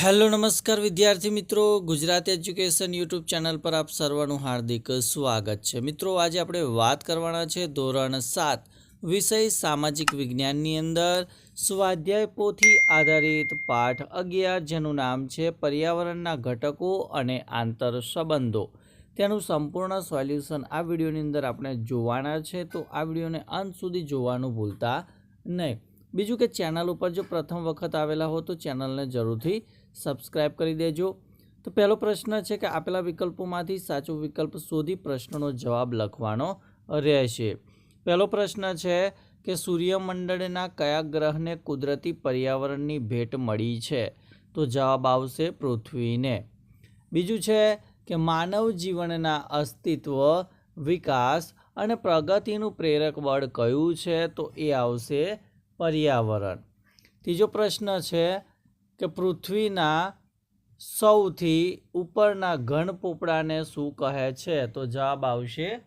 Hello, નમસ્કાર વિદ્યાર્થી મિત્રો. ગુજરાત એજ્યુકેશન યુટ્યુબ ચેનલ પર આપ સર્વનું હાર્દિક સ્વાગત છે. મિત્રો, આજે આપણે વાત કરવાના છે ધોરણ સાત, વિષય સામાજિક વિજ્ઞાનની અંદર. સ્વાધ્યાય પોથી આધારિત પાઠ અગિયાર, જેનું નામ છે પર્યાવરણના ઘટકો અને આંતર સંબંધો. તેનું સંપૂર્ણ સોલ્યુશન આ વિડીયોની અંદર આપણે જોવાના છે, તો આ વિડીયોને અંત સુધી જોવાનું ભૂલતા નહીં. બીજું કે, ચેનલ ઉપર જો પ્રથમ વખત આવેલા હો તો ચેનલને જરૂરથી સબસ્ક્રાઇબ કરી દેજો. તો પહેલો પ્રશ્ન છે કે આપેલા વિકલ્પોમાંથી સાચો વિકલ્પ શોધી પ્રશ્નનો જવાબ લખવાનો રહેશે. પહેલો પ્રશ્ન છે કે સૂર્યમંડળના કયા ગ્રહને કુદરતી પર્યાવરણની ભેટ મળી છે? તો જવાબ આવશે પૃથ્વીને. બીજું છે કે માનવ જીવનના અસ્તિત્વ, વિકાસ અને પ્રગતિનું પ્રેરક બળ કયું છે? તો એ આવશે પર્યાવરણ. ત્રીજો પ્રશ્ન છે કે પૃથ્વીના સૌથી ઉપરના ઘન પોપડાને શું કહે છે? તો જવાબ આવશે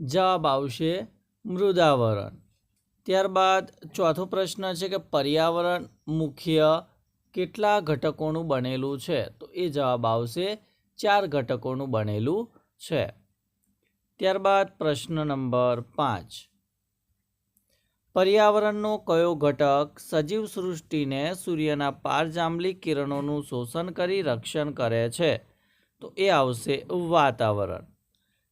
જવાબ આવશે મૃદાવરણ. ત્યારબાદ ચોથો પ્રશ્ન છે કે પર્યાવરણ મુખ્ય કેટલા ઘટકોનું બનેલું છે? તો એ જવાબ આવશે ચાર ઘટકોનું બનેલું છે. ત્યારબાદ પ્રશ્ન નંબર પાંચ. પર્યાવરણનો કયો ઘટક સજીવ સૃષ્ટિને સૂર્યના પારજાંબલી કિરણોનું શોષણ કરી રક્ષણ કરે છે? તો એ આવશે વાતાવરણ.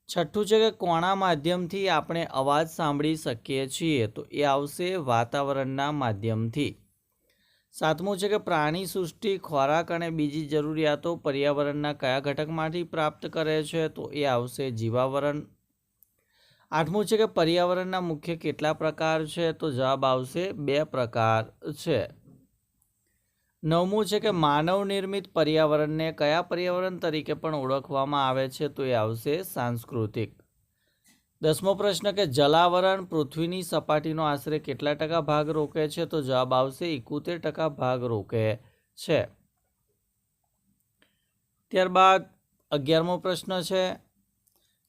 છઠ્ઠું છે કે કોણા માધ્યમથી આપણે અવાજ સાંભળી શકીએ છીએ, તો એ આવશે વાતાવરણના માધ્યમથી. સાતમું છે કે પ્રાણી સૃષ્ટિ, ખોરાક અને બીજી જરૂરિયાતો પર્યાવરણના કયા ઘટકમાંથી પ્રાપ્ત કરે છે? તો એ આવશે જીવાવરણ. આઠમું છે કે પર્યાવરણના મુખ્ય કેટલા પ્રકાર છે? તો જવાબ આવશે બે પ્રકાર છે. નવમું છે કે માનવ નિર્મિત પર્યાવરણને કયા પર્યાવરણ તરીકે પણ ઓળખવામાં આવે છે? તો એ આવશે સાંસ્કૃતિક. દસમો પ્રશ્ન કે જલાવરણ પૃથ્વીની સપાટીનો આશરે કેટલા ટકા ભાગ રોકે છે? તો જવાબ આવશે એકોતેર ટકા ભાગ રોકે છે. ત્યારબાદ અગિયારમો પ્રશ્ન છે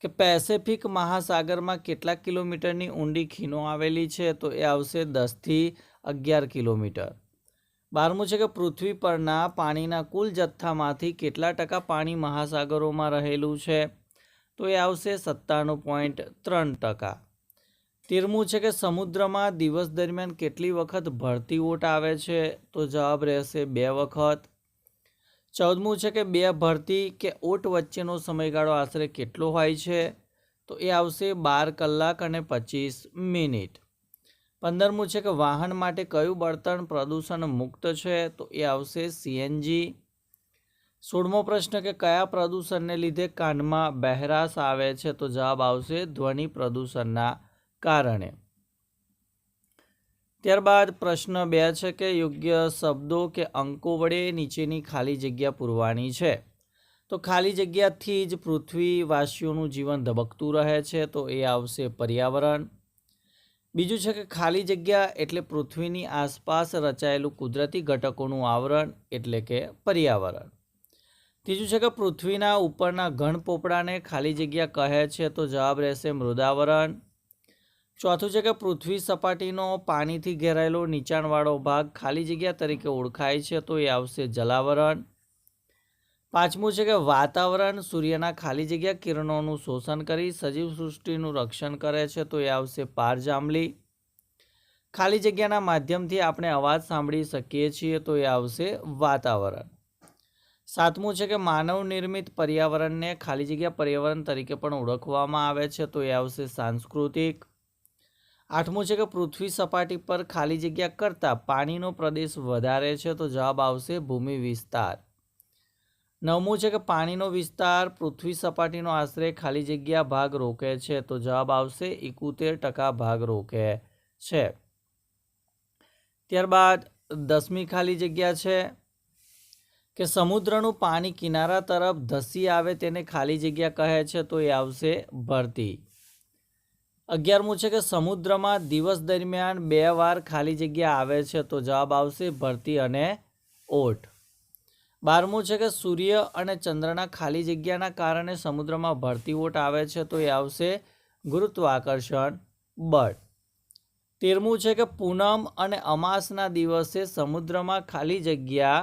કે પેસેફિક મહાસાગરમાં કેટલા કિલોમીટરની ઊંડી ખીણો આવેલી છે, તો એ આવશે દસથી અગિયાર કિલોમીટર. બારમું છે કે પૃથ્વી પરના પાણીના કુલ જથ્થામાંથી કેટલા ટકા પાણી મહાસાગરોમાં રહેલું છે, તો એ આવશે સત્તાણું પોઈન્ટ ત્રણ ટકા. તેરમું છે કે સમુદ્રમાં દિવસ દરમિયાન કેટલી વખત ભરતી ઓટ આવે છે, તો જવાબ રહેશે બે વખત. ચૌદમું છે કે બે ભરતી કે ઓટ વચ્ચેનો સમયગાળો આશરે કેટલો હોય છે? તો એ આવશે બાર કલાક અને પચીસ મિનિટ. પંદરમું છે કે વાહન માટે કયું બળતણ પ્રદૂષણ મુક્ત છે? તો એ આવશે સીએનજી સોળમો પ્રશ્ન કે કયા પ્રદૂષણને લીધે કાનમાં બહેરાશ આવે છે? તો જવાબ આવશે ધ્વનિ પ્રદૂષણના કારણે. ત્યારબાદ પ્રશ્ન બે છે કે યોગ્ય શબ્દો કે અંકો વડે નીચેની ખાલી જગ્યા પૂરવાની છે. તો ખાલી જગ્યાથી જ પૃથ્વીવાસીઓનું જીવન ધબકતું રહે છે, તો એ આવશે પર્યાવરણ. બીજું છે કે ખાલી જગ્યા એટલે પૃથ્વીની આસપાસ રચાયેલું કુદરતી ઘટકોનું આવરણ એટલે કે પર્યાવરણ. ત્રીજું છે કે પૃથ્વીના ઉપરના ઘન પોપડાને ખાલી જગ્યા કહે છે, તો જવાબ રહેશે મૃદાવરણ. ચોથું છે કે પૃથ્વી સપાટીનો પાણીથી ઘેરાયેલો નીચાણવાળો ભાગ ખાલી જગ્યા તરીકે ઓળખાય છે, તો એ આવશે જલાવરણ. પાંચમું છે કે વાતાવરણ, સૂર્યના ખાલી જગ્યા કિરણોનું શોષણ કરી સજીવ સૃષ્ટિનું રક્ષણ કરે છે, તો એ આવશે પારજાંબલી. ખાલી જગ્યાના માધ્યમથી આપણે અવાજ સાંભળી શકીએ છીએ, તો એ આવશે વાતાવરણ. સાતમું છે કે માનવ નિર્મિત પર્યાવરણને ખાલી જગ્યા પર્યાવરણ તરીકે પણ ઓળખવામાં આવે છે, તો એ આવશે સાંસ્કૃતિક. આઠમું છે કે પૃથ્વી સપાટી પર ખાલી જગ્યા કરતાં પાણીનો પ્રદેશ વધારે છે તો જવાબ આવશે ભૂમિ વિસ્તાર. નવમું છે કે પાણીનો વિસ્તાર પૃથ્વી સપાટીનો આશરે ખાલી જગ્યા ભાગ રોકે છે તો જવાબ આવશે એકોતેર ટકા ભાગ રોકે છે. ત્યારબાદ દસમી ખાલી જગ્યા છે કે સમુદ્રનું પાણી કિનારા તરફ ધસી આવે તેને ખાલી જગ્યા કહે છે તો એ આવશે ભરતી. અગિયારમું છે કે સમુદ્રમાં દિવસ દરમિયાન બે વાર ખાલી જગ્યા આવે છે તો જવાબ આવશે ભરતી અને ઓટ. બારમું છે કે સૂર્ય અને ચંદ્રના ખાલી જગ્યાના કારણે સમુદ્રમાં ભરતી ઓટ આવે છે તો એ આવશે ગુરુત્વાકર્ષણ બળ. તેરમું છે કે પૂનમ અને અમાસના દિવસે સમુદ્રમાં ખાલી જગ્યા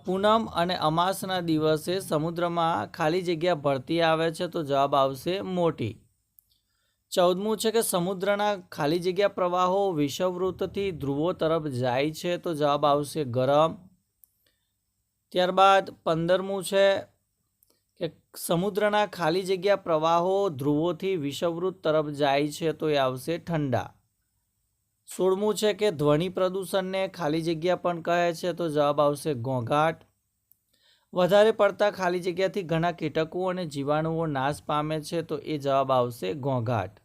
પૂનમ અને અમાસના દિવસે સમુદ્રમાં ખાલી જગ્યા ભરતી આવે છે તો જવાબ આવશે મોટી. ચૌદમું છે કે સમુદ્રના ખાલી જગ્યા પ્રવાહો વિષવવૃત્તથી ધ્રુવો તરફ જાય છે તો જવાબ આવશે ગરમ. ત્યારબાદ પંદરમું છે કે સમુદ્રના ખાલી જગ્યા પ્રવાહો ધ્રુવોથી વિષવવૃત્ત તરફ જાય છે તો એ આવશે ઠંડા. સોળમું છે કે ધ્વનિ પ્રદૂષણને ખાલી જગ્યા પણ કહે છે તો જવાબ આવશે ઘોંઘાટ. વધારે પડતા ખાલી જગ્યાથી ઘણા કીટકો અને જીવાણુઓ નાશ પામે છે તો એ જવાબ આવશે ઘોંઘાટ.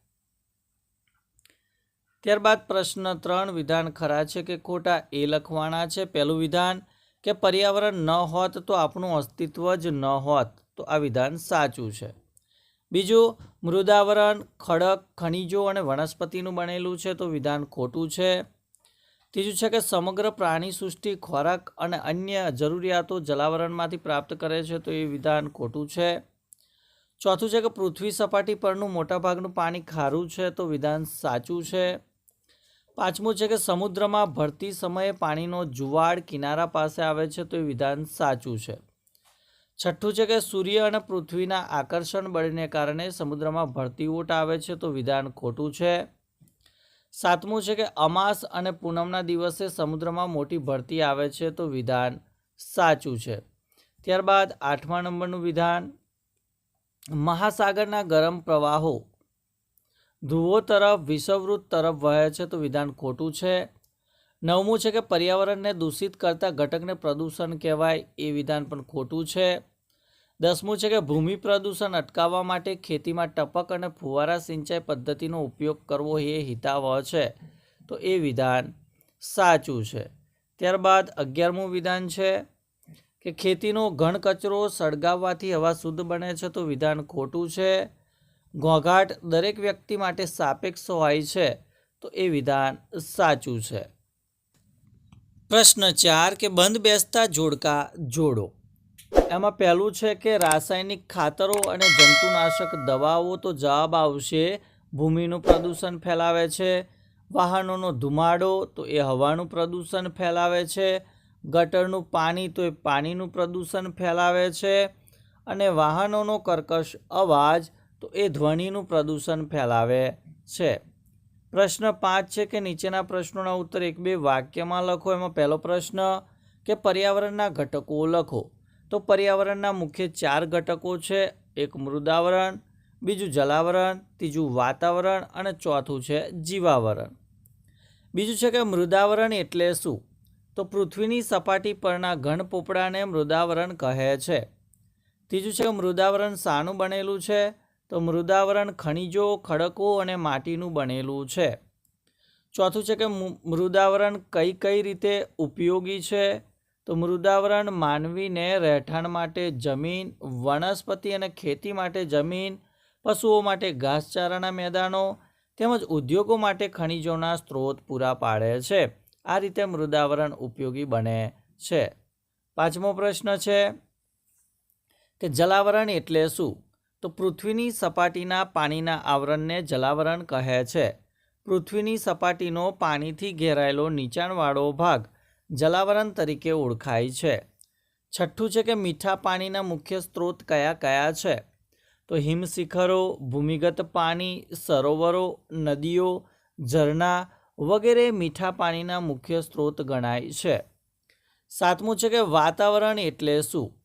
ત્યારબાદ પ્રશ્ન ત્રણ, વિધાન ખરા છે કે ખોટા? એ લખવાના છે. પહેલું વિધાન કે પર્યાવરણ ન હોત તો આપણું અસ્તિત્વ જ ન હોત. તો આ વિધાન સાચું છે. બીજું, મૃદાવરણ, ખડક, ખનિજો અને વનસ્પતિનું બનેલું છે તો વિધાન ખોટું છે. ત્રીજું છે કે સમગ્ર પ્રાણી સૃષ્ટિ ખોરાક અને અન્ય જરૂરિયાતો જલાવરણમાંથી પ્રાપ્ત કરે છે તો એ વિધાન ખોટું છે. ચોથું છે કે પૃથ્વી સપાટી પરનું મોટાભાગનું પાણી ખારું છે તો વિધાન સાચું છે. પાંચમું છે કે સમુદ્રમાં ભરતી સમયે પાણીનો જુવાળ કિનારા પાસે આવે છે તો એ વિધાન સાચું છે. છઠ્ઠું છે કે સૂર્ય અને પૃથ્વીના આકર્ષણ બળને કારણે સમુદ્રમાં ભરતી ઓટ આવે છે તો વિધાન ખોટું છે. સાતમું છે કે અમાસ અને પૂનમના દિવસે સમુદ્રમાં મોટી ભરતી આવે છે તો વિધાન સાચું છે. ત્યારબાદ આઠમા નંબરનું વિધાન, મહાસાગરના ગરમ પ્રવાહો ધ્રુવો તરફ, વિષવવૃત્ત તરફ વહે છે તો વિધાન ખોટું છે. નવમું છે કે પર્યાવરણને દૂષિત કરતા ઘટકને પ્રદૂષણ કહેવાય, એ વિધાન પણ ખોટું છે. દસમું છે કે ભૂમિ પ્રદૂષણ અટકાવવા માટે ખેતીમાં ટપક અને ફુવારા સિંચાઈ પદ્ધતિનો ઉપયોગ કરવો એ હિતાવહ છે. તો એ વિધાન સાચું છે. ત્યારબાદ અગિયારમું વિધાન છે કે ખેતીનો ઘન કચરો સળગાવવાથી હવા શુદ્ધ બને છે તો વિધાન ખોટું છે. ઘોંઘાટ દરેક વ્યક્તિ માટે સાપેક્ષ હોય છે, તો એ વિધાન સાચું છે. પ્રશ્ન ચાર કે બંધ બેસતા જોડકા જોડો. એમાં પહેલું છે કે રાસાયણિક ખાતરો અને જંતુનાશક દવાઓ તો જવાબ આવશે, ભૂમિનું પ્રદૂષણ ફેલાવે છે, વાહનોનો ધુમાડો તો એ હવાનું પ્રદૂષણ ફેલાવે છે, ગટરનું પાણી તો એ પાણીનું પ્રદૂષણ ફેલાવે છે, અને વાહનોનો કર્કશ અવાજ તો એ ધ્વનિનું પ્રદૂષણ ફેલાવે છે. પ્રશ્ન પાંચ છે કે નીચેના પ્રશ્નોના ઉત્તર એક બે વાક્યમાં લખો. એમાં પહેલો પ્રશ્ન કે પર્યાવરણના ઘટકો લખો. તો પર્યાવરણના મુખ્ય ચાર ઘટકો છે. એક મૃદાવરણ, બીજું જલાવરણ, ત્રીજું વાતાવરણ અને ચોથું છે જીવાવરણ. બીજું છે કે મૃદાવરણ એટલે શું? તો પૃથ્વીની સપાટી પરના ઘન પોપડાને મૃદાવરણ કહે છે. ત્રીજું છે કે મૃદાવરણ શાનું બનેલું છે. તો મૃદાવરણ ખનિજો, ખડકો અને માટીનું બનેલું છે. ચોથું છે કે મૃદાવરણ કઈ કઈ રીતે ઉપયોગી છે? તો મૃદાવરણ માનવીને રહેઠાણ માટે જમીન, વનસ્પતિ અને ખેતી માટે જમીન, પશુઓ માટે ઘાસચારાના મેદાનો તેમજ ઉદ્યોગો માટે ખનિજોના સ્ત્રોત પૂરા પાડે છે. આ રીતે મૃદાવરણ ઉપયોગી બને છે. પાંચમો પ્રશ્ન છે કે જલાવરણ એટલે શું? તો પૃથ્વીની સપાટીના પાણીના આવરણને જલાવરણ કહે છે. પૃથ્વીની સપાટીનો પાણીથી ઘેરાયેલો નીચાણવાળો ભાગ જલાવરણ તરીકે ઓળખાય છે. છઠ્ઠું છે કે મીઠા પાણીના મુખ્ય સ્ત્રોત કયા કયા છે? તો હિમશિખરો, ભૂમિગત પાણી, સરોવરો, નદીઓ, ઝરણા વગેરે મીઠા પાણીના મુખ્ય સ્ત્રોત ગણાય છે. સાતમું છે કે વાતાવરણ એટલે શું?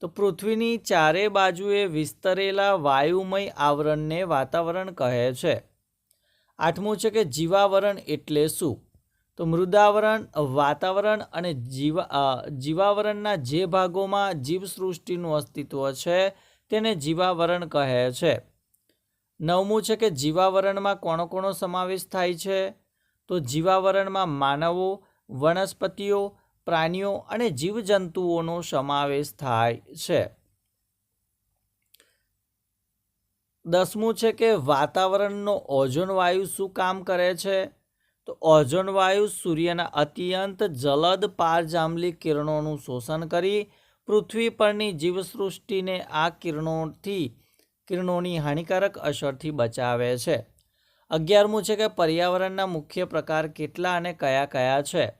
તો પૃથ્વીની ચારે બાજુએ વિસ્તરેલા વાયુમય આવરણને વાતાવરણ કહે છે. આઠમું છે કે જીવાવરણ એટલે શું? તો મૃદાવરણ, વાતાવરણ અને જીવા જીવાવરણના જે ભાગોમાં જીવસૃષ્ટિનું અસ્તિત્વ છે તેને જીવાવરણ કહે છે. નવમું છે કે જીવાવરણમાં કોણો કોણો સમાવેશ થાય છે? તો જીવાવરણમાં માનવો, વનસ્પતિઓ પ્રાણીઓ અને જીવજંતુઓનો સમાવેશ થાય છે. દસમું છે કે વાતાવરણનો ઓઝોન વાયુ શું કામ કરે છે? તો ઓઝોન વાયુ સૂર્યના અત્યંત જલદ પારજાંબલી કિરણોનું શોષણ કરી પૃથ્વી પરની જીવસૃષ્ટિને આ કિરણોથી, કિરણોની હાનિકારક અસરથી બચાવે છે. અગિયારમું છે કે પર્યાવરણના મુખ્ય પ્રકાર કેટલા અને કયા કયા છે?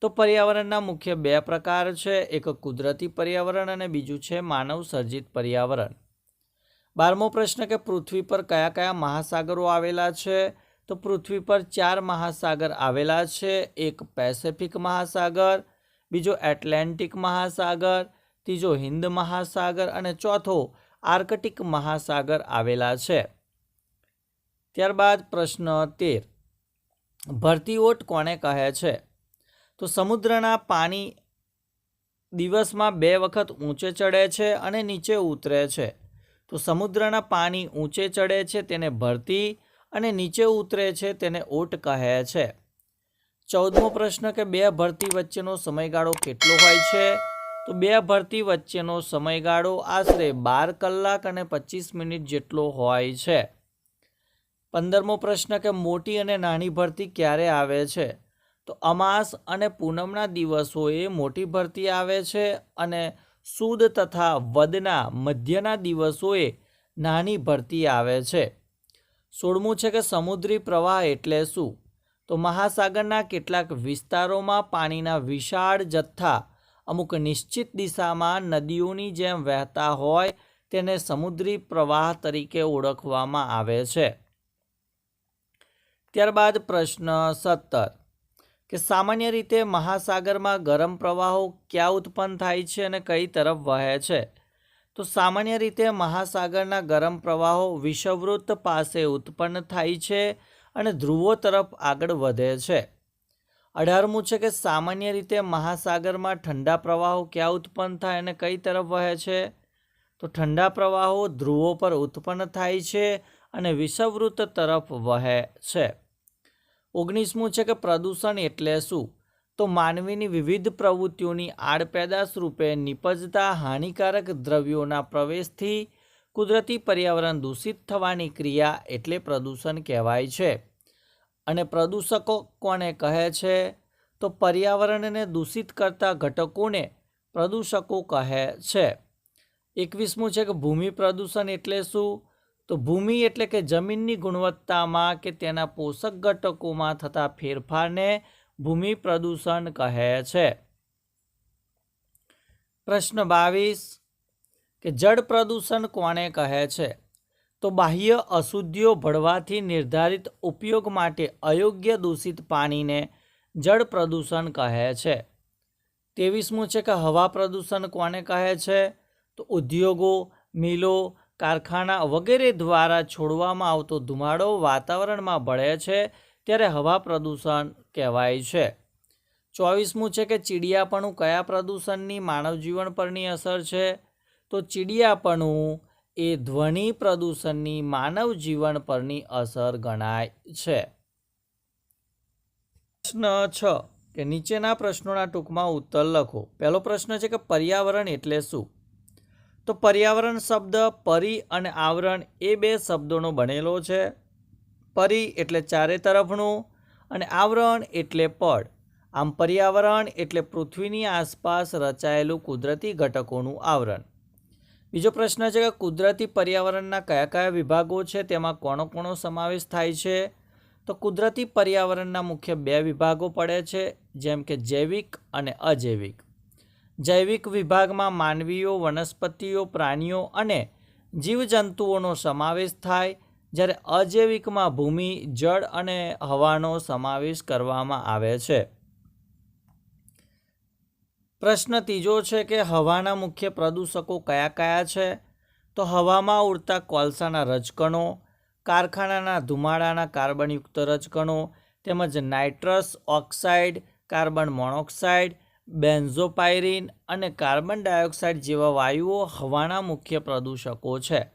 તો પર્યાવરણના મુખ્ય બે પ્રકાર છે, એક કુદરતી પર્યાવરણ અને બીજું છે માનવ સર્જિત પર્યાવરણ. બારમો પ્રશ્ન કે પૃથ્વી પર કયા કયા મહાસાગરો આવેલા છે? તો પૃથ્વી પર ચાર મહાસાગર આવેલા છે, એક પેસેફિક મહાસાગર, બીજો એટલાન્ટિક મહાસાગર, ત્રીજો હિન્દ મહાસાગર અને ચોથો આર્કટિક મહાસાગર આવેલા છે. ત્યારબાદ પ્રશ્ન તેર. ભરતીઓટ કોણે કહે છે? તો સમુદ્રના પાણી દિવસમાં બે વખત ઊંચે ચડે છે અને નીચે ઉતરે છે. તો સમુદ્રના પાણી ઊંચે ચડે છે તેને ભરતી અને નીચે ઉતરે છે તેને ઓટ કહે છે. ચૌદમો પ્રશ્ન કે બે ભરતી વચ્ચેનો સમયગાળો કેટલો હોય છે? તો બે ભરતી વચ્ચેનો સમયગાળો આશરે બાર કલાક અને પચીસ મિનિટ જેટલો હોય છે. પંદરમો પ્રશ્ન કે મોટી અને નાની ભરતી ક્યારે આવે છે? તો અમાસ અને પૂનમના દિવસોએ મોટી ભરતી આવે છે અને સુદ તથા વદના મધ્યના દિવસોએ નાની ભરતી આવે છે. સોળમું છે કે સમુદ્રી પ્રવાહ એટલે શું? તો મહાસાગરના કેટલાક વિસ્તારોમાં પાણીના વિશાળ જથ્થા અમુક નિશ્ચિત દિશામાં નદીઓની જેમ વહેતા હોય તેને સમુદ્રી પ્રવાહ તરીકે ઓળખવામાં આવે છે. ત્યારબાદ પ્રશ્ન સત્તર. કે સામાન્ય રીતે મહાસાગરમાં ગરમ પ્રવાહો ક્યાં ઉત્પન્ન થાય છે અને કઈ તરફ વહે છે? તો સામાન્ય રીતે મહાસાગરના ગરમ પ્રવાહો વિષવવૃત્ત પાસે ઉત્પન્ન થાય છે અને ધ્રુવો તરફ આગળ વધે છે. અઢારમું છે કે સામાન્ય રીતે મહાસાગરમાં ઠંડા પ્રવાહો ક્યાં ઉત્પન્ન થાય અને કઈ તરફ વહે છે? તો ઠંડા પ્રવાહો ધ્રુવો પર ઉત્પન્ન થાય છે અને વિષવવૃત્ત તરફ વહે છે. ઓગણીસમું છે કે પ્રદૂષણ એટલે શું? તો માનવીની વિવિધ પ્રવૃત્તિઓની આડપેદાશ રૂપે નિપજતા હાનિકારક દ્રવ્યોના પ્રવેશથી કુદરતી પર્યાવરણ દૂષિત થવાની ક્રિયા એટલે પ્રદૂષણ કહેવાય છે. અને પ્રદૂષકો કોને કહે છે? તો પર્યાવરણને દૂષિત કરતા ઘટકોને પ્રદૂષકો કહે છે. એકવીસમું છે કે ભૂમિ પ્રદૂષણ એટલે શું? તો ભૂમિ એટલે કે જમીનની ગુણવત્તામાં કે તેના પોષક ઘટકોમાં થતા ફેરફારને ભૂમિ પ્રદૂષણ કહે છે. પ્રશ્ન બાવીસ, કે જળ પ્રદૂષણ કોને કહે છે? તો બાહ્ય અશુદ્ધિઓ ભળવાથી નિર્ધારિત ઉપયોગ માટે અયોગ્ય દૂષિત પાણીને જળ પ્રદૂષણ કહે છે. ત્રેવીસમું છે કે હવા પ્રદૂષણ કોને કહે છે? તો ઉદ્યોગો, મિલો કારખાના વગેરે દ્વારા છોડવામાં આવતો ધુમાડો વાતાવરણમાં ભળે છે ત્યારે હવા પ્રદૂષણ કહેવાય છે. ચોવીસમું છે કે ચીડિયાપણું કયા પ્રદૂષણની માનવ જીવન પરની અસર છે? તો ચીડિયાપણું એ ધ્વનિ પ્રદૂષણની માનવ જીવન પરની અસર ગણાય છે. પ્રશ્ન છ કે નીચેના પ્રશ્નોના ટૂંકમાં ઉત્તર લખો. પહેલો પ્રશ્ન છે કે પર્યાવરણ એટલે શું? તો પર્યાવરણ શબ્દ, પરી અને આવરણ એ બે શબ્દોનો બનેલો છે. પરી એટલે ચારે તરફનું અને આવરણ એટલે પડ. આમ પર્યાવરણ એટલે પૃથ્વીની આસપાસ રચાયેલું કુદરતી ઘટકોનું આવરણ. બીજો પ્રશ્ન છે કે કુદરતી પર્યાવરણના કયા કયા વિભાગો છે? તેમાં કોનો કોનો સમાવેશ થાય છે? તો કુદરતી પર્યાવરણના મુખ્ય બે વિભાગો પડે છે, જેમ કે જૈવિક અને અજૈવિક. જૈવિક વિભાગમાં માનવીઓ, વનસ્પતિઓ, પ્રાણીઓ અને જીવજંતુઓનો સમાવેશ થાય, જ્યારે અજૈવિકમાં ભૂમિ, જળ અને હવાનો સમાવેશ કરવામાં આવે છે. પ્રશ્ન ત્રીજો છે કે હવાના મુખ્ય પ્રદૂષકો કયા કયા છે? તો હવામાં ઉડતા કોલસાના રજકણો, કારખાનાના ધુમાડાના કાર્બનયુક્ત રજકણો તેમજ nitrous oxide, carbon monoxide benzopyrene અને કાર્બન ડાયોક્સાઇડ જેવા વાયુઓ હવાના મુખ્ય પ્રદૂષકો છે.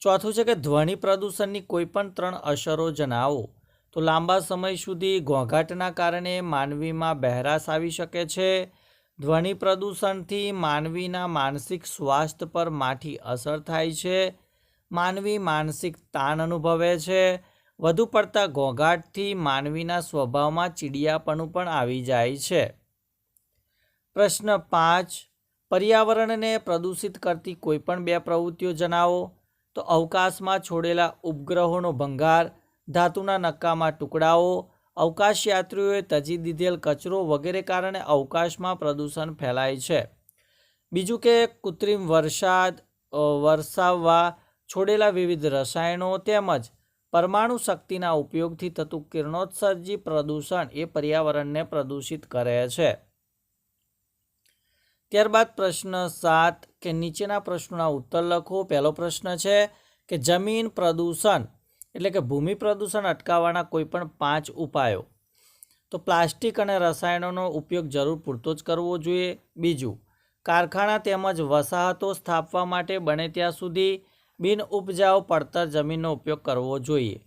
ચોથું છે કે ધ્વનિ પ્રદૂષણની કોઈપણ ત્રણ અસરો જણાવો. તો લાંબા સમય સુધી ઘોંઘાટના કારણે માનવીમાં બહેરાશ આવી શકે છે. ધ્વનિ પ્રદૂષણથી માનવીના માનસિક સ્વાસ્થ્ય પર માઠી અસર થાય છે. માનવી માનસિક તાણ અનુભવે છે. વધુ પડતા ઘોંઘાટથી માનવીના સ્વભાવમાં ચીડિયાપણું પણ આવી જાય છે. પ્રશ્ન પાંચ, પર્યાવરણને પ્રદૂષિત કરતી કોઈપણ બે પ્રવૃત્તિઓ જણાવો. તો અવકાશમાં છોડેલા ઉપગ્રહોનો ભંગાર, ધાતુના નક્કામાં ટુકડાઓ અવકાશયાત્રીઓએ તજી દીધેલ કચરો વગેરે કારણે અવકાશમાં પ્રદૂષણ ફેલાય છે. બીજું કે કૃત્રિમ વરસાદ વરસાવવા, છોડેલા વિવિધ રસાયણો તેમજ પરમાણુ શક્તિના ઉપયોગથી થતું કિરણોત્સર્જી પ્રદૂષણ એ પર્યાવરણને પ્રદૂષિત કરે છે. ત્યારબાદ પ્રશ્ન સાત કે નીચેના પ્રશ્નોના ઉત્તર લખો. પહેલો પ્રશ્ન છે કે જમીન પ્રદૂષણ એટલે કે ભૂમિ પ્રદૂષણ અટકાવવાના કોઈપણ પાંચ ઉપાયો. તો પ્લાસ્ટિક અને રસાયણોનો ઉપયોગ જરૂર પૂરતો જ કરવો જોઈએ. બીજું, કારખાના તેમજ વસાહતો સ્થાપવા માટે બને ત્યાં સુધી બિન ઉપજાઉ પડતર જમીનનો ઉપયોગ કરવો જોઈએ.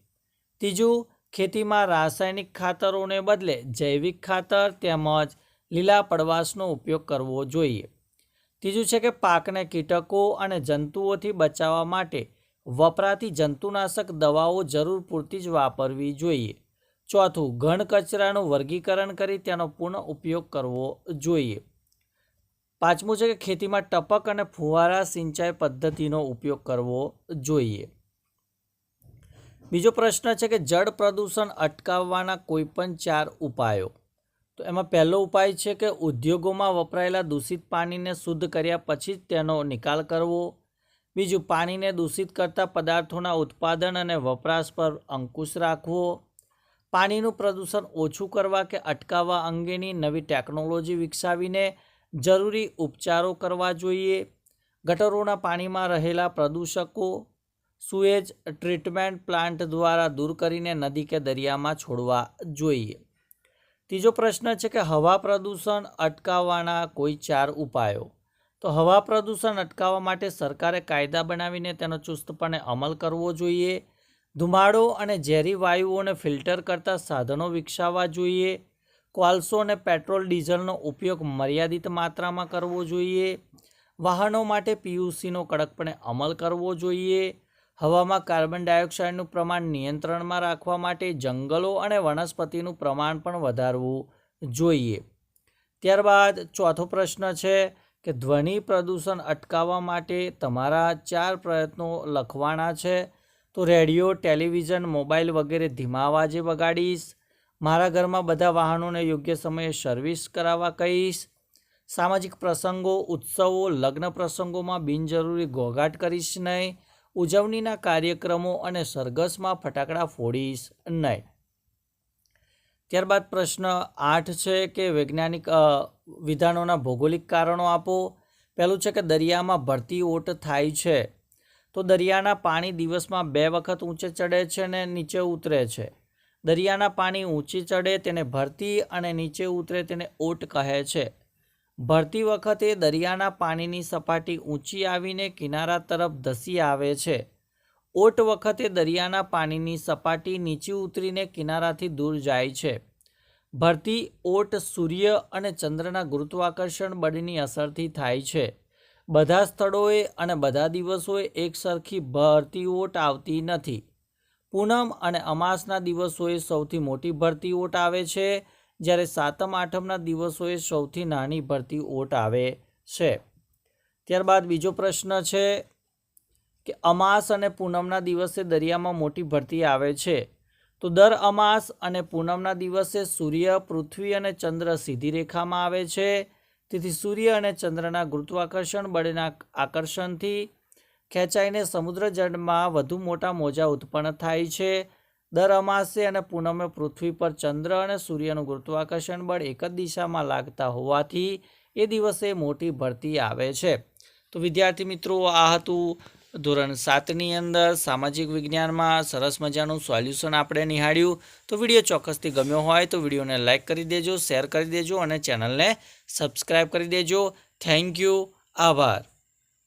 ત્રીજું, ખેતીમાં રાસાયણિક ખાતરોને બદલે જૈવિક ખાતર તેમજ લીલા પડવાશનો ઉપયોગ કરવો જોઈએ. ત્રીજું છે કે પાકને કીટકો અને જંતુઓથી બચાવવા માટે વપરાતી જંતુનાશક દવાઓ જરૂર પૂરતી જ વાપરવી જોઈએ. ચોથું ઘન કચરાનું વર્ગીકરણ કરી તેનો પૂર્ણ ઉપયોગ કરવો જોઈએ. પાંચમું છે કે ખેતીમાં ટપક અને ફુવારા સિંચાઈ પદ્ધતિનો ઉપયોગ કરવો જોઈએ. બીજો પ્રશ્ન છે કે જળ પ્રદૂષણ અટકાવવાના કોઈપણ ચાર ઉપાયો. તો એમાં પહેલો ઉપાય છે કે ઉદ્યોગોમાં વપરાયેલા દૂષિત પાણીને શુદ્ધ કર્યા પછી જ તેનો નિકાલ કરવો. બીજું, પાણીને દૂષિત કરતા પદાર્થોના ઉત્પાદન અને વપરાશ પર અંકુશ રાખવો. પાણીનું પ્રદૂષણ ઓછું કરવા કે અટકાવવા અંગેની નવી ટેકનોલોજી વિકસાવીને જરૂરી ઉપચારો કરવા જોઈએ. ગટરોના પાણીમાં રહેલા પ્રદૂષકો સુએજ ટ્રીટમેન્ટ પ્લાન્ટ દ્વારા દૂર કરીને નદી કે દરિયામાં છોડવા જોઈએ. ત્રીજો પ્રશ્ન છે કે હવા પ્રદૂષણ અટકાવવાના કોઈ ચાર ઉપાયો? તો હવા પ્રદૂષણ અટકાવવા માટે સરકારે કાયદા બનાવીને તેનો ચુસ્તપણે અમલ કરવો જોઈએ. ધુમાડો અને ઝેરી વાયુઓને ફિલ્ટર કરતા સાધનો વિકસાવવા જોઈએ. કોલસો અને પેટ્રોલ ડીઝલનો ઉપયોગ મર્યાદિત માત્રામાં કરવો જોઈએ. વાહનો માટે પીયુસીનો કડકપણે અમલ કરવો જોઈએ. હવામાં કાર્બન ડાયોક્સાઇડનું પ્રમાણ નિયંત્રણમાં રાખવા માટે જંગલો અને વનસ્પતિનું પ્રમાણ પણ વધારવું જોઈએ. ત્યારબાદ ચોથો પ્રશ્ન છે કે ધ્વનિ પ્રદૂષણ અટકાવવા માટે તમારા ચાર પ્રયત્નો લખવાના છે. તો રેડિયો, ટેલિવિઝન, મોબાઈલ વગેરે ધીમા અવાજે વગાડીશ. મારા ઘરમાં બધા વાહનોને યોગ્ય સમયે સર્વિસ કરાવવા કહીશ. સામાજિક પ્રસંગો, ઉત્સવો, લગ્ન પ્રસંગોમાં બિનજરૂરી ઘોઘાટ કરીશ નહીં. ઉજવણીના કાર્યક્રમો અને સરઘસમાં ફટાકડા ફોડીશ નહીં. ત્યારબાદ પ્રશ્ન આઠ છે કે વૈજ્ઞાનિક વિધાનોના ભૌગોલિક કારણો આપો. પહેલું છે કે દરિયામાં ભરતી ઓટ થાય છે. તો દરિયાના પાણી દિવસમાં બે વખત ઊંચે ચડે છે અને નીચે ઉતરે છે. દરિયાના પાણી ઊંચી ચડે તેને ભરતી અને નીચે ઉતરે તેને ઓટ કહે છે. ભરતી વખતે દરિયાના પાણીની સપાટી ઊંચી આવીને કિનારા તરફ ધસી આવે છે. ઓટ વખતે દરિયાના પાણીની સપાટી નીચી ઉતરીને કિનારાથી દૂર જાય છે. ભરતી ઓટ સૂર્ય અને ચંદ્રના ગુરુત્વાકર્ષણ બળની અસરથી થાય છે. બધા સ્થળોએ અને બધા દિવસોએ એક સરખી ભરતી ઓટ આવતી નથી. પૂનમ અને અમાસના દિવસોએ સૌથી મોટી ભરતી ઓટ આવે છે. જ્યારે સાતમ, આઠમના દિવસોએ સૌથી નાની ભરતી ઓટ આવે છે. ત્યારબાદ બીજો પ્રશ્ન છે કે અમાસ અને પૂનમના દિવસે દરિયામાં મોટી ભરતી આવે છે. તો દર અમાસ અને પૂનમના દિવસે સૂર્ય, પૃથ્વી અને ચંદ્ર સીધી રેખામાં આવે છે. તેથી સૂર્ય અને ચંદ્રના ગુરુત્વાકર્ષણ બળના આકર્ષણથી ખેંચાઈને સમુદ્ર જળમાં વધુ મોટા મોજા ઉત્પન્ન થાય છે. દર અમાસે અને પૂનમે પૃથ્વી પર ચંદ્ર અને સૂર્યનું ગુરુત્વાકર્ષણ બળ એક જ દિશામાં લાગતા હોવાથી એ દિવસે મોટી ભરતી આવે છે. તો વિદ્યાર્થી મિત્રો, આ હતું ધોરણ સાતની અંદર સામાજિક વિજ્ઞાનમાં સરસ મજાનું સોલ્યુશન આપણે નિહાળ્યું. તો વીડિયો ચોક્કસથી ગમ્યો હોય તો વિડીયોને લાઇક કરી દેજો, શેર કરી દેજો અને ચેનલને સબસ્ક્રાઈબ કરી દેજો. થેન્ક યુ, આભાર.